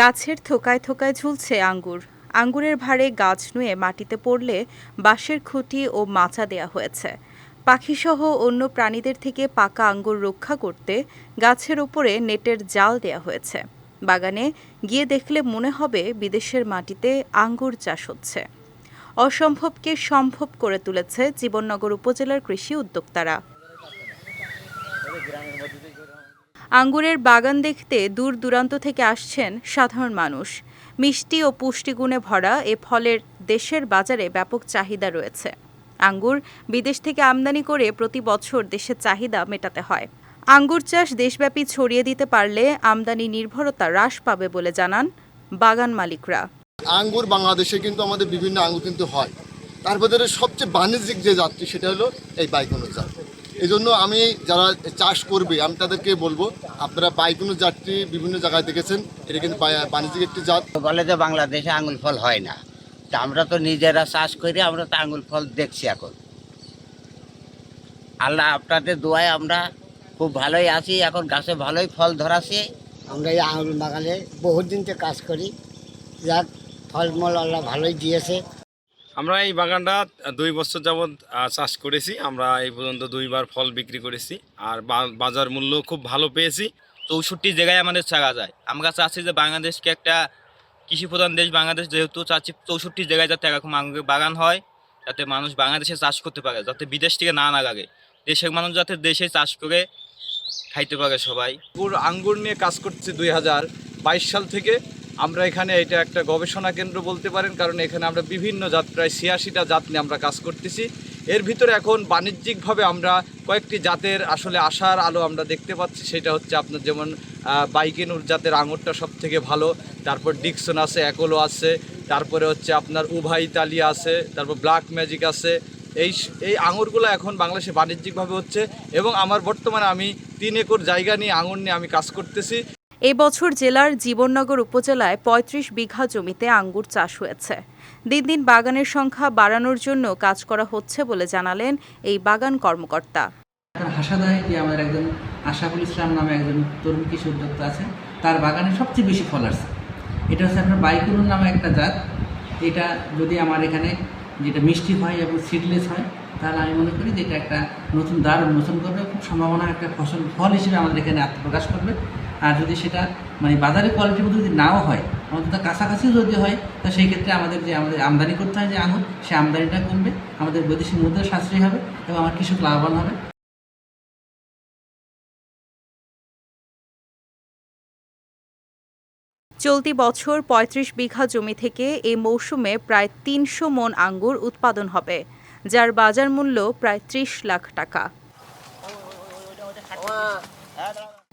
গাছের থোকায় থোকায় ঝুলছে আঙ্গুর। আঙ্গুরের ভারে গাছ নুয়ে মাটিতে পড়লে বাঁশের খুঁটি ও মাচা দেয়া হয়েছে। পাখিসহ অন্য প্রাণীদের থেকে পাকা আঙ্গুর রক্ষা করতে গাছের উপরে নেটের জাল দেয়া হয়েছে। বাগানে গিয়ে দেখলে মনে হবে বিদেশের মাটিতে আঙ্গুর চাষ হচ্ছে। অসম্ভবকে সম্ভব করে তুলেছে জীবননগর উপজেলার কৃষি উদ্যোক্তারা। আঙ্গুরের বাগান দেখতে দূর দূরান্ত থেকে আসছেন সাধারণ মানুষ। মিষ্টি ও পুষ্টিগুণে ভরা এ ফলের দেশের বাজারে ব্যাপক চাহিদা রয়েছে। আঙ্গুর বিদেশ থেকে আমদানি করে প্রতি বছর দেশের চাহিদা মেটাতে হয়। আঙ্গুর চাষ দেশব্যাপী ছড়িয়ে দিতে পারলে আমদানি নির্ভরতা হ্রাস পাবে বলে জানান বাগান মালিকরা। আঙ্গুর বাংলাদেশে কিন্তু আমাদের বিভিন্ন আঙ্গুর কিন্তু হয়। তার সবচেয়ে বাণিজ্যিক যে জাতটি সেটা হলো এই বাইকনুর জাত। এই জন্য আমি যারা চাষ করবে আমি তাদেরকে বলব আপনারা বাইকনুর জাতটি বিভিন্ন জায়গায় দেখেছেন এটা কিন্তু বাণিজ্যিক একটি জাত। বলে যে বাংলাদেশে আঙুল ফল হয় না। তা আমরা তো নিজেরা চাষ করি আমরা তো আঙুল ফল দেখছি এখন। আল্লাহ আপনাদের দোয়ায় আমরা খুব ভালোই আছি এখন গাছে ভালোই ফল ধরাছে। আমরা এই আঙুল বাগানে বহুত দিন থেকে কাজ করি। যাক ফলমূল আল্লাহ ভালোই দিয়েছে। আমরা এই বাগানটা দুই বছর যাবৎ চাষ করেছি। আমরা এই পর্যন্ত দুইবার ফল বিক্রি করেছি আর বা- বাজার মূল্য খুব ভালো পেয়েছি। চৌষট্টি জায়গায় আমাদের চারা যায়। আমরা চাচ্ছি যে বাংলাদেশকে একটা কৃষি প্রধান দেশ বাংলাদেশ যেহেতু চাচ্ছি চৌষট্টি জায়গায় যাতে এরকম বাগান হয় যাতে মানুষ বাংলাদেশে চাষ করতে পারে যাতে বিদেশ থেকে না না লাগে। দেশের মানুষ যাতে দেশে চাষ করে খাইতে পারে সবাই। আঙ্গুর আঙ্গুর নিয়ে কাজ করছি দুই হাজার বাইশ সাল থেকে। আমরা এখানে এটা একটা গবেষণা কেন্দ্র বলতে পারেন, কারণ এখানে আমরা বিভিন্ন জাত, প্রায় ছিয়াশিটা জাত নিয়ে আমরা কাজ করতেছি। এর ভিতরে এখন বাণিজ্যিকভাবে আমরা কয়েকটি জাতের আসলে আশার আলো আমরা দেখতে পাচ্ছি, সেটা হচ্ছে আপনার যেমন বাইকেনুর জাতের আঙুরটা সব থেকে ভালো, তারপর ডিকসন আছে, অ্যাকোলো আছে, তারপরে হচ্ছে আপনার উভা ইতালিয়া আছে, তারপর ব্ল্যাক ম্যাজিক আছে। এই এই আঙুরগুলো এখন বাংলাদেশে বাণিজ্যিকভাবে হচ্ছে এবং আমার বর্তমানে আমি তিন একর জায়গা নিয়ে আঙুর নিয়ে আমি কাজ করতেছি। এ বছর জেলার জীবননগর উপজেলায় ৩৫ বিঘা জমিতে আঙ্গুর চাষ হয়েছে। দিন দিন বাগানের সংখ্যা বাড়ানোর জন্য কাজ করা হচ্ছে বলে জানালেন এই বাগান কর্মকর্তা। আমাদের একজন আশাফুল ইসলাম নামে একজন তরুণ কৃষি উদ্যোক্তা আছে, তার বাগানে সবচেয়ে বেশি ফল আসছে। এটা হচ্ছে আপনার বাইকুরুন নামে একটা জাত। এটা যদি আমার এখানে যেটা মিষ্টি হয় এবং সিডলেস হয়, তাহলে আমি মনে করি যে এটা একটা নতুন দ্বার উন্মোচন করবে খুব সম্ভাবনা একটা ফসল, ফল হিসেবে আমাদের এখানে আত্মপ্রকাশ করবে। আর যদি সেটা মানে বাজারে কোয়ালিটির মধ্যে যদি নাও হয় অন্তত কাছাকাছি যদি হয়, তা সেই ক্ষেত্রে আমাদের যে আমাদের আমদানি করতে হয় যে আঙুর, সে আমদানিটা কমবে, আমাদের বৈদেশিক মুদ্রা সাশ্রয়ী হবে এবং আমার কৃষক লাভবান হবে। চলতি বছর ৩৫ বিঘা জমি থেকে এই মৌসুমে প্রায় তিনশো মন আঙ্গুর উৎপাদন হবে, যার বাজার মূল্য প্রায় ত্রিশ লাখ টাকা।